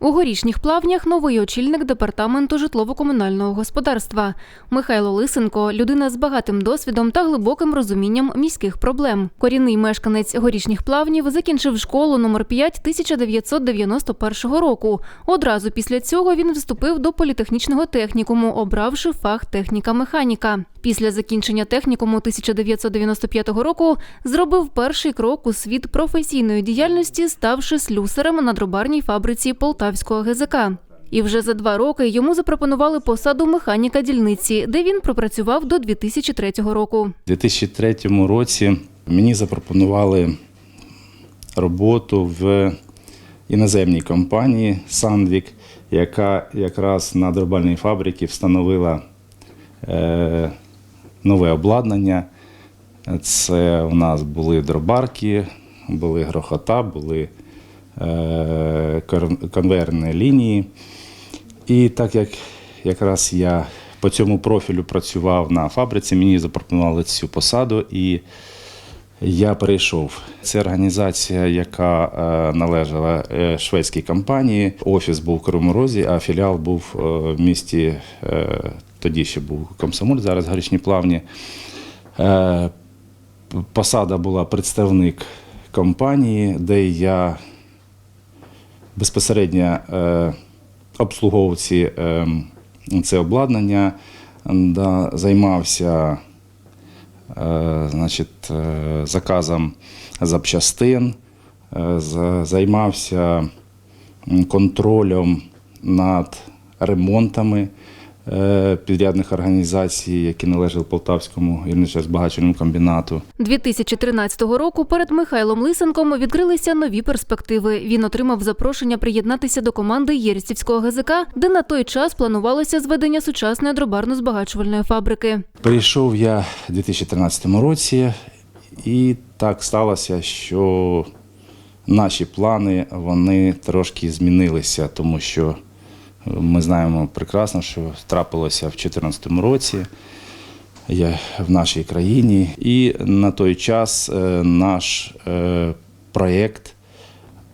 У горішніх плавнях новий очільник департаменту житлово-комунального господарства Михайло Лисенко людина з багатим досвідом та глибоким розумінням міських проблем. Корінний мешканець горішніх плавнів закінчив школу номер 5 1991 року. Одразу після цього він вступив до політехнічного технікуму, обравши фах техніка-механіка. Після закінчення технікуму 1995 року зробив перший крок у світ професійної діяльності, ставши слюсарем на дробарній фабриці Полтавського ГЗК. І вже за два роки йому запропонували посаду механіка дільниці, де він пропрацював до 2003 року. У 2003 році мені запропонували роботу в іноземній компанії Sandvik, яка якраз на дробальній фабриці встановила е, нове обладнання. Це у нас були дробарки, були грохота, були конвейерні лінії. І так як якраз я по цьому профілю працював на фабриці, мені запропонували цю посаду і я перейшов. Це організація, яка е, належала е, шведській компанії. Офіс був у Кривому Розі, а філіал був е, в місті, е, тоді ще був Комсомоль, зараз Горішні Плавні. Е, Посада була представник компанії, де я безпосередньо е, обслуговував ці, е, це обладнання, да, займався е, значить, заказом запчастин, займався контролем над ремонтами підрядних організацій, які належали Полтавському гірничо-збагачувальному комбінату. 2013 року перед Михайлом Лисенком відкрилися нові перспективи. Він отримав запрошення приєднатися до команди Єрстівського ГЗК, де на той час планувалося зведення сучасної дробарно-збагачувальної фабрики. Прийшов я у 2013 році, і так сталося, що наші плани вони трошки змінилися, тому що ми знаємо прекрасно, що трапилося в 2014 році в нашій країні. І на той час е, наш е, проєкт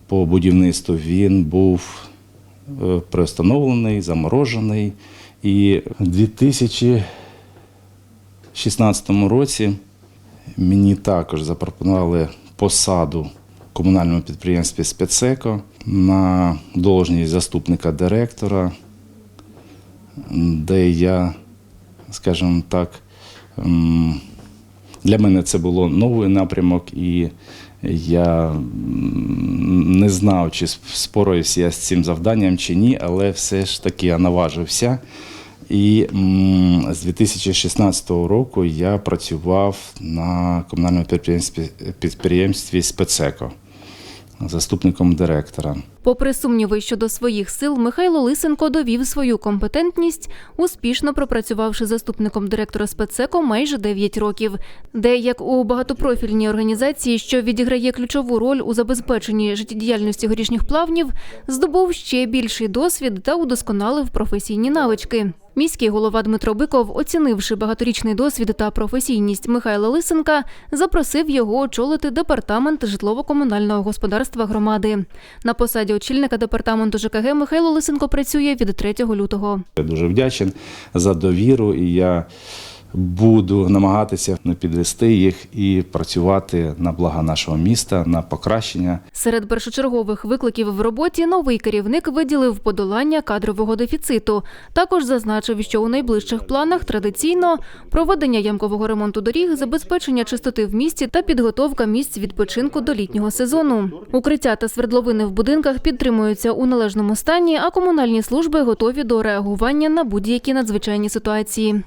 по будівництву він був е, приостановлений, заморожений. І в 2016 році мені також запропонували посаду комунальному підприємстві Спецеко на должність заступника директора, де я, скажімо так, для мене це було новий напрямок, і я не знав, чи споруюся я з цим завданням чи ні, але все ж таки я наважився. І з 2016 року я працював на комунальному підприємстві, підприємстві Спецеко заступником директора. Попри сумніви щодо своїх сил, Михайло Лисенко довів свою компетентність, успішно пропрацювавши заступником директора спецеко майже 9 років, де як у багатопрофільній організації, що відіграє ключову роль у забезпеченні життєдіяльності горішніх плавнів, здобув ще більший досвід та удосконалив професійні навички. Міський голова Дмитро Биков, оцінивши багаторічний досвід та професійність Михайла Лисенка, запросив його очолити департамент житлово-комунального господарства громади. На посаді очільника департаменту ЖКГ Михайло Лисенко працює від 3 лютого. Я дуже вдячен за довіру, і я буду намагатися не підвести їх і працювати на благо нашого міста, на покращення Серед першочергових викликів в роботі новий керівник виділив подолання кадрового дефіциту. Також зазначив, що у найближчих планах традиційно проведення ямкового ремонту доріг, забезпечення чистоти в місті та підготовка місць відпочинку до літнього сезону. Укриття та свердловини в будинках підтримуються у належному стані, а комунальні служби готові до реагування на будь-які надзвичайні ситуації.